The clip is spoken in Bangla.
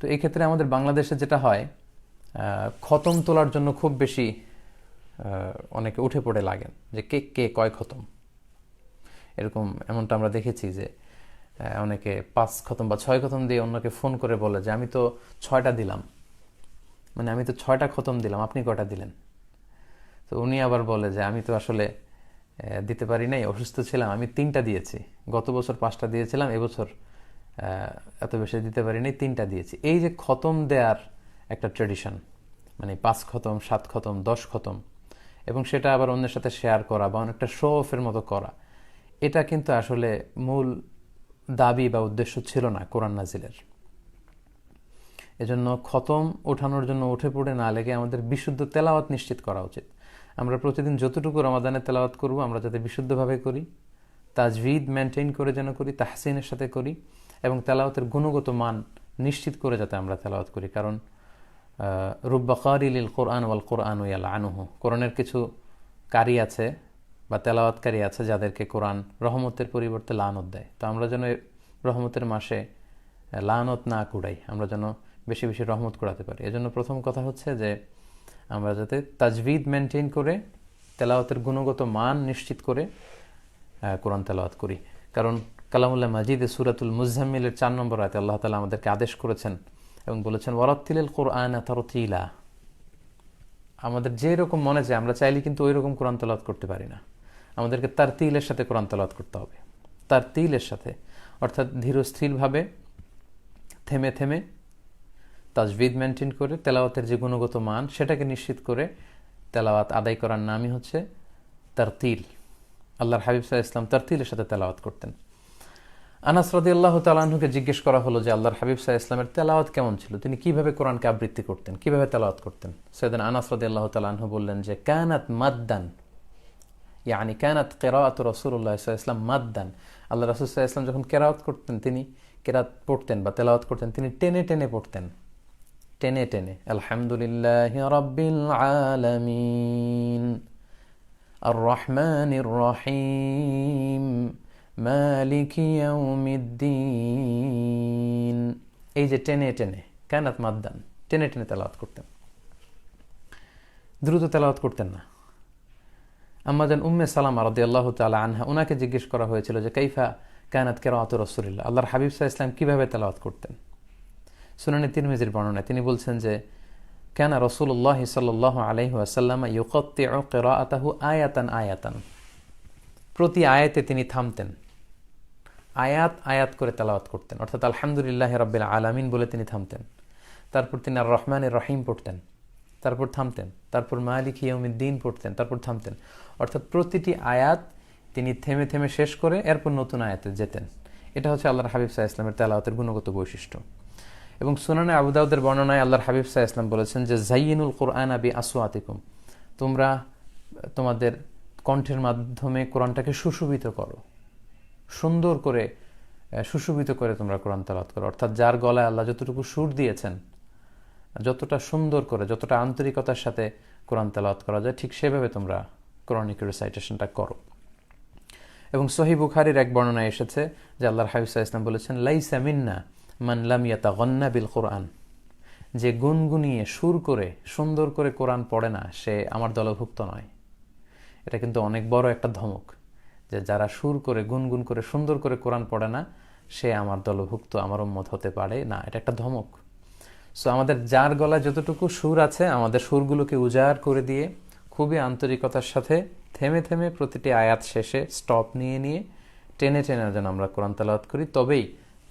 তো এই ক্ষেত্রে আমাদের বাংলাদেশে যেটা হয় খতম তোলার জন্য খুব বেশি অনেকে উঠে পড়ে লাগেন যে কে কে কয় খতম। এরকম এমনটা আমরা দেখেছি যে অনেকে পাঁচ খতম বা ছয় খতম দিয়ে অন্যকে ফোন করে বলে যে, আমি তো ছয়টা দিলাম। মানে আমি তো ছয়টা খতম দিলাম, আপনি কয়টা দিলেন? তো উনি আবার বলে যে, আমি তো আসলে দিতে পারি নাই, অসুস্থ ছিলাম, আমি তিনটা দিয়েছি। গত বছর পাঁচটা দিয়েছিলাম, এবছর এত বেশি দিতে পারি নাই তিনটা দিয়েছি। এই যে খতম দেয়ার একটা ট্রেডিশন মানে পাঁচ খতম, সাত খতম, দশ খতম, এবং সেটা আবার অন্যের সাথে শেয়ার করা বা অনেকটা শো অফের মতো করা, এটা কিন্তু আসলে মূল দাবি বা উদ্দেশ্য ছিল না কোরআন নাজিলের। এজন্য খতম ওঠানোর জন্য উঠে পড়ে না লেগে আমাদের বিশুদ্ধ তেলাওয়াত নিশ্চিত করা উচিত। আমরা প্রতিদিন যতটুকু রমাদানে তেলাওয়াত করব, আমরা যাতে বিশুদ্ধভাবে করি তাজভিদ মেনটেন করে যেন করি, তাহসিনের সাথে করি এবং তেলাওয়াতের গুণগত মান নিশ্চিত করে যাতে আমরা তেলাওয়াত করি। কারণ রুব্বা কারিল কোরআন ওয়াল কোরআন ইয়াল আনুহু কোরআনের কিছু কারি আছে বা তেলাওয়াতকারী আছে যাদেরকে কোরআন রহমতের পরিবর্তে লানত দেয়। তো আমরা যেন রহমতের মাসে লানত না কুড়াই, আমরা যেন বেশি বেশি রহমত কুড়াতে পারি। এজন্য প্রথম কথা হচ্ছে যে, আমরা যাতে তাজভিদ মেনটেন করে, তেলাওয়াতের গুণগত মান নিশ্চিত করে কোরআন তেলাওয়াত করি। কারণ কালামুল্লাহ মাজিদ সুরাতুল মুজাম্মিলের চার নম্বর আয়তে আল্লাহ তালা আমাদেরকে আদেশ করেছেন এবং বলেছেন ওয়ারাত্তিল কোরআন তারতিলা। আমাদের যে রকম মনে চায়, আমরা চাইলে কিন্তু ওই রকম কোরআন তেলাওয়াত করতে পারি না। আমাদেরকে তার তিলের সাথে কোরআন তেলাওয়াত করতে হবে। তার তিলের সাথে, অর্থাৎ ধীরস্থিরভাবে থেমে থেমে তাজবিদ মেনটেন করে তেলাওয়াতের যে গুণগত মান, সেটাকে নিশ্চিত করে তেলাওয়াত আদায় করার নামই হচ্ছে তার তিল আল্লাহর হাবিব সাহা ইসলাম তার তিলের সাথে তেলাওয়াত করতেন। আনাস রদি আল্লাহ তালাহুকে জিজ্ঞেস করা হলো যে, আল্লাহর হাবিব সাহা ইসলামের তেলাওয়াত কেমন ছিল? তিনি কীভাবে কোরআনকে আবৃত্তি করতেন, কীভাবে তেলাওয়াত করতেন? সৈয়দিন আনাস রদি আল্লাহ তালাহু বললেন যে, কানাত মাদ্দান। ইয়ানি কানাত কেরাত রসুল্লাহ ইসলাম মাদ্দান। আল্লাহ রসুল ইসলাম যখন কেরাওয়াত করতেন, তিনি কেরাত পড়তেন বা তেলাওয়াত করতেন, তিনি টেনে টেনে পড়তেন। টেনে টেনে, আলহামদুলিল্লাহ রব্বিল আলামিন। আর রহমানির রহিম। মালিক ইয়াউমিদ্দিন। এই যে টেনে টেনে কানাত মাদ্দান, টেনে টেনে তেলাওয়াত করতেন। দ্রুত তেলাওয়াত করতেন না। আম্মাজান উম্মে সালামা রদি আল্লাহ তালা আনহা ওনাকে জিজ্ঞেস করা হয়েছিল যে, কাইফা কানাত কেরাত রসুলিল্লাহ? আল্লাহর হাবিব সাহা কীভাবে তেলাওয়াত করতেন? সুনানি তিরমিজির বর্ণনায় তিনি বলছেন যে, কেন রসুল্লাহ সাল্লাহ আলহি আসাল্লাম ইউকত্তে কেরাতাহু আয়াতান আয়াতান। প্রতি আয়াতে তিনি থামতেন। আয়াত আয়াত করে তেলাওয়াত করতেন। অর্থাৎ আলহামদুলিল্লাহ রব্বিল আলামিন বলে তিনি থামতেন। তারপর তিনি আর রহমানের রহিম পড়তেন। তারপর থামতেন। তারপর মালিক ইয়মিদ্দিন পড়তেন। তারপর থামতেন। অর্থাৎ প্রতিটি আয়াত তিনি থেমে থেমে শেষ করে এরপর নতুন আয়াতে যেতেন। এটা হচ্ছে আল্লাহর হাবিব সাহা ইসলামের তেলাওয়াতের গুণগত বৈশিষ্ট্য। এবং সুনানে আবুদাউদের বর্ণনায় আল্লাহর হাবিব সাহা ইসলাম বলেছেন যে জাইনুল কোরআন আবি আসু আতিকুম তোমরা তোমাদের কণ্ঠের মাধ্যমে কোরআনটাকে সুশোভিত করো। সুন্দর করে সুশোভিত করে তোমরা কোরআন তেলাওয়াত করো। অর্থাৎ যার গলায় আল্লাহ যতটুকু সুর দিয়েছেন, যতটা সুন্দর করে, যতটা আন্তরিকতার সাথে কোরআন তেলাওয়াত করা যায়, ঠিক সেভাবে তোমরা কোরআনিক রিসাইটেশনটা করো। এবং সহি বুখারির এক বর্ণনায় এসেছে যে আল্লাহর হাবিসা ইসলাম বলেছেন, লাইসা মিন্না মান লামিয়াতা গন্না বিল কোরআন। যে গুনগুনিয়ে সুর করে, সুন্দর করে কোরআন পড়ে না, সে আমার দলভুক্ত নয়। এটা কিন্তু অনেক বড় একটা ধমক। যে যারা সুর করে, গুনগুন করে, সুন্দর করে কোরআন পড়ে না, সে আমার দলভুক্ত, আমার উম্মত হতে পারে না। এটা একটা ধমক। সো আমাদের যার গলায় যতটুকু সুর আছে, আমাদের সুরগুলোকে উজাড় করে দিয়ে খুবই আন্তরিকতার সাথে থেমে থেমে প্রতিটি আয়াত শেষে স্টপ নিয়ে নিয়ে টেনে টেনে যেন আমরা কোরআন তালাওয়াত করি। তবেই